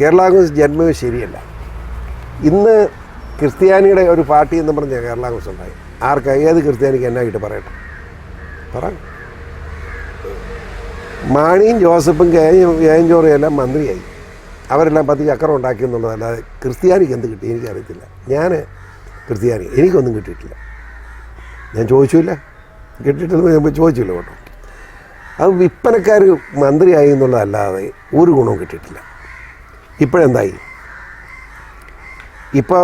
കേരള കോൺഗ്രസ് ജന്മവും ശരിയല്ല. ഇന്ന് ക്രിസ്ത്യാനിയുടെ ഒരു പാർട്ടി എന്ന് പറഞ്ഞ കേരള കോൺഗ്രസ് ഉണ്ടായി. ആർക്ക്? ഏത് ക്രിസ്ത്യാനിക്ക് എന്നായിട്ട് പറയട്ടെ? പറ. മാണിയും ജോസഫും കേയും ജോറും എല്ലാം മന്ത്രിയായി. അവരെല്ലാം പത്ത് ചക്രം ഉണ്ടാക്കി എന്നുള്ളതല്ലാതെ ക്രിസ്ത്യാനിക്ക് എന്ത് കിട്ടി എനിക്കറിയത്തില്ല. ഞാൻ ക്രിസ്ത്യാനി. എനിക്കൊന്നും കിട്ടിയിട്ടില്ല. ഞാൻ ചോദിച്ചില്ല. കിട്ടിയിട്ടില്ല ഞാൻ ചോദിച്ചില്ല കേട്ടോ. അത് വിൽപ്പനക്കാർ മന്ത്രിയായി എന്നുള്ളതല്ലാതെ ഒരു ഗുണവും കിട്ടിയിട്ടില്ല. ഇപ്പോഴെന്തായി? ഇപ്പോൾ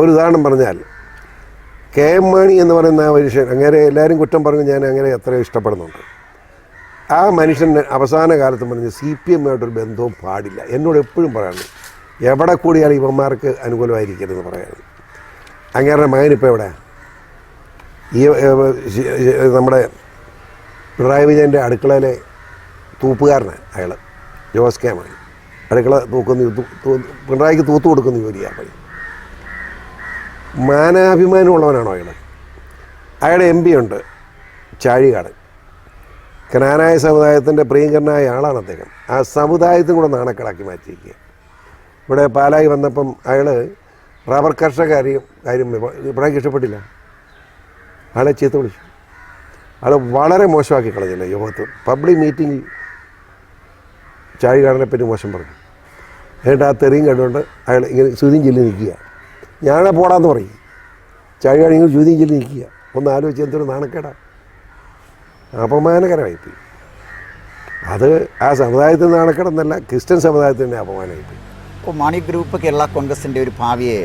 ഒരു ഉദാഹരണം പറഞ്ഞാൽ കെ എം മാണി എന്ന് പറയുന്ന ആ മനുഷ്യൻ അങ്ങനെ എല്ലാവരും കുറ്റം പറഞ്ഞ് ഞാൻ അങ്ങനെ എത്രയോ ഇഷ്ടപ്പെടുന്നുണ്ട്. ആ മനുഷ്യൻ അവസാന കാലത്ത് പറഞ്ഞ് സി പി എമ്മായിട്ടൊരു ബന്ധവും പാടില്ല. എന്നോട് എപ്പോഴും പറയാണ് എവിടെ കൂടിയാലും ഇവന്മാർക്ക് അനുകൂലമായിരിക്കരുതെന്ന് പറയാണ്. അങ്ങേരുടെ മകനിപ്പോൾ എവിടെ? ഈ നമ്മുടെ പിണറായി വിജയന്റെ അടുക്കളയിലെ തൂപ്പുകാരനാണ് അയാൾ ജോസ് കെ മാണി. അടുക്കള തൂക്കുന്ന പിണറായിക്ക് തൂത്ത് കൊടുക്കുന്ന ജോലിയാണ് പണി മാനാഭിമാനമുള്ളവനാണോ അയാൾ അയാളുടെ എം പി ഉണ്ട് ചാഴികാട് കനാനായ സമുദായത്തിന്റെ പ്രിയങ്കരനായ ആളാണ് അദ്ദേഹം. ആ സമുദായത്തും കൂടെ നാണക്കേടാക്കി മാറ്റിയിരിക്കുക. ഇവിടെ പാലായി വന്നപ്പം അയാൾ റബ്ബർ കർഷക കാര്യം കാര്യം പിണറായിക്ക് ഇഷ്ടപ്പെട്ടില്ല. ആളെ ചീത്ത വിളിച്ചു. ആൾ വളരെ മോശമാക്കി കളഞ്ഞില്ല യോഗത്ത് പബ്ലിക് മീറ്റിംഗിൽ ചാഴികാടനെ പറ്റി മോശം പറഞ്ഞു. എന്നിട്ട് ആ തെറിയും കണ്ടുകൊണ്ട് അയാൾ ഇങ്ങനെ ചുതിയും ചൊല്ലി നിൽക്കുക. ഞാനെ പോടാന്ന് പറയും. ചാഴികാട് ഇങ്ങനെ ചുതിയും ചൊല്ലി നിൽക്കുക. ഒന്ന് ആലോചിച്ച് എന്തൊരു നാണക്കേടാ. അപമാനകരമായിപ്പോയി. അത് ആ സമുദായത്തിൽ നാണക്കേടെന്നല്ല ക്രിസ്ത്യൻ സമുദായത്തിന്റെ അപമാനമായിപ്പോയി. അപ്പോൾ മാണി ഗ്രൂപ്പ് കേരള കോൺഗ്രസിന്റെ ഒരു ഭാവിയെ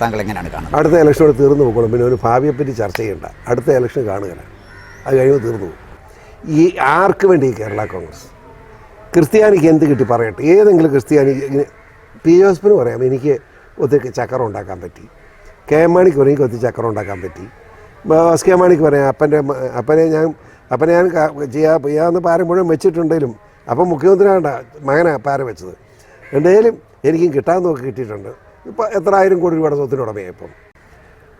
താങ്കൾ എങ്ങനെയാണ് കാണുന്നത്? അടുത്ത ഇലക്ഷനോട് തീർന്നു പോകണം. പിന്നെ ഒരു ഭാവിയെപ്പറ്റി ചർച്ച ചെയ്യണ്ട. അടുത്ത ഇലക്ഷൻ കാണുകയാണ് അത് കഴിയുമ്പോൾ തീർന്നു പോകും. ഈ ആർക്ക് വേണ്ടി കേരള കോൺഗ്രസ്? ക്രിസ്ത്യാനിക്ക് എന്ത് കിട്ടി പറയട്ടെ? ഏതെങ്കിലും ക്രിസ്ത്യാനി പി ജോസഫിന് പറയാം എനിക്ക് ഒത്തിരി ചക്കരം ഉണ്ടാക്കാൻ പറ്റി. കെ എം മാണിക്ക് പറയും എനിക്ക് ഒത്തിരി ചക്കരം ഉണ്ടാക്കാൻ പറ്റി. എസ് കെ മാണിക്ക് പറയാം അപ്പന്റെ അപ്പനെ ഞാൻ അപ്പനെ ഞാൻ ചെയ്യാ ചെയ്യാമെന്ന് പാരം മുഴുവൻ വെച്ചിട്ടുണ്ടെങ്കിലും അപ്പം മുഖ്യമന്ത്രിയാണ് മകനാ പാര വെച്ചത്. എന്തായാലും എനിക്കും കിട്ടാമെന്നൊക്കെ കിട്ടിയിട്ടുണ്ട്. ഇപ്പം എത്ര ആയിരം കോടി രൂപയുടെ സ്വത്തിന് ഉടമയായി ഇപ്പം.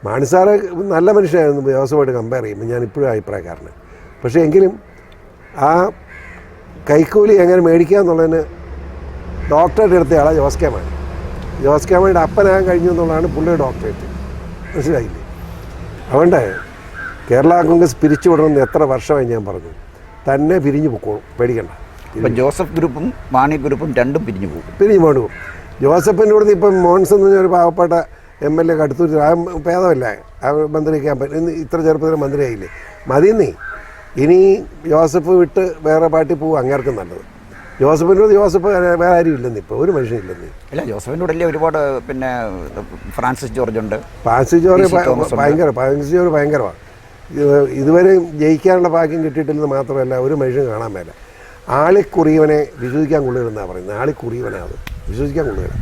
മാണിസാറ് നല്ല മനുഷ്യനായിരുന്നു ജോസഫായിട്ട് കമ്പയർ ചെയ്യുമ്പോൾ ഞാൻ ഇപ്പോഴും അഭിപ്രായക്കാരന് പക്ഷേ എങ്കിലും ആ കൈക്കൂലി എങ്ങനെ മേടിക്കുക എന്നുള്ളതിന് ഡോക്ടറേറ്റ് എടുത്ത ആളാണ് ജോസ് കെ മാണി ജോസ് കെ മാണിയുടെ അപ്പനാകാൻ കഴിഞ്ഞു എന്നുള്ളതാണ് പുള്ളിയുടെ ഡോക്ടറേറ്റ്. മനസ്സിലായില്ലേ? അതുകൊണ്ട് കേരള കോൺഗ്രസ് പിരിച്ചുവിടണമെന്ന് എത്ര വർഷമായി ഞാൻ പറഞ്ഞു. തന്നെ പിരിഞ്ഞു പൊക്കോളും. പേടിക്കണ്ട. ഇപ്പം ജോസഫ് ഗ്രൂപ്പും മാണി ഗ്രൂപ്പും രണ്ടും പിരിഞ്ഞു പോകും. പിരിഞ്ഞു പോകും ജോസഫിന്റെ കൂടെ ഇപ്പം മോൻസ് എന്ന് ഒരു പാവപ്പെട്ട എം എൽ എ കടുത്തൂരി ആ ഭേദമല്ലേ? ആ ഇന്ന് ഇത്ര ചെറുപ്പത്തിൽ മന്ത്രിയായില്ലേ? മതിയെന്നേ. ഇനി ജോസഫ് വിട്ട് വേറെ പാർട്ടി പോകും അങ്ങേർക്കും നല്ലത്. ജോസഫിനോട് ജോസഫ് വേറെ ആരും ഇല്ലെന്ന് ഇപ്പോൾ ഒരു മനുഷ്യൻ ഇല്ലെന്ന്. അല്ല ജോസഫിന്റെ ഉടലിൽ ഒരുപാട് പിന്നെ ഫ്രാൻസിസ് ജോർജ് ഉണ്ട്. ഫ്രാൻസിസ് ജോർജ്. ഭയങ്കര ഫ്രാൻസിസ് ജോർജ് ഭയങ്കരമാണ്. ഇത് ഇതുവരെ ജയിക്കാനുള്ള ഭാഗ്യം കിട്ടിയിട്ടില്ലെന്ന് മാത്രമല്ല ഒരു മനുഷ്യൻ കാണാൻ മേല. ആളിക്കുറിയവനെ വിശ്വസിക്കാൻ കൊള്ളുകയെന്നാണ് പറയുന്നത്. ആളിക്കുറിയവനാണ് അത്. വിശ്വസിക്കാൻ കൊള്ളുകയില്ല.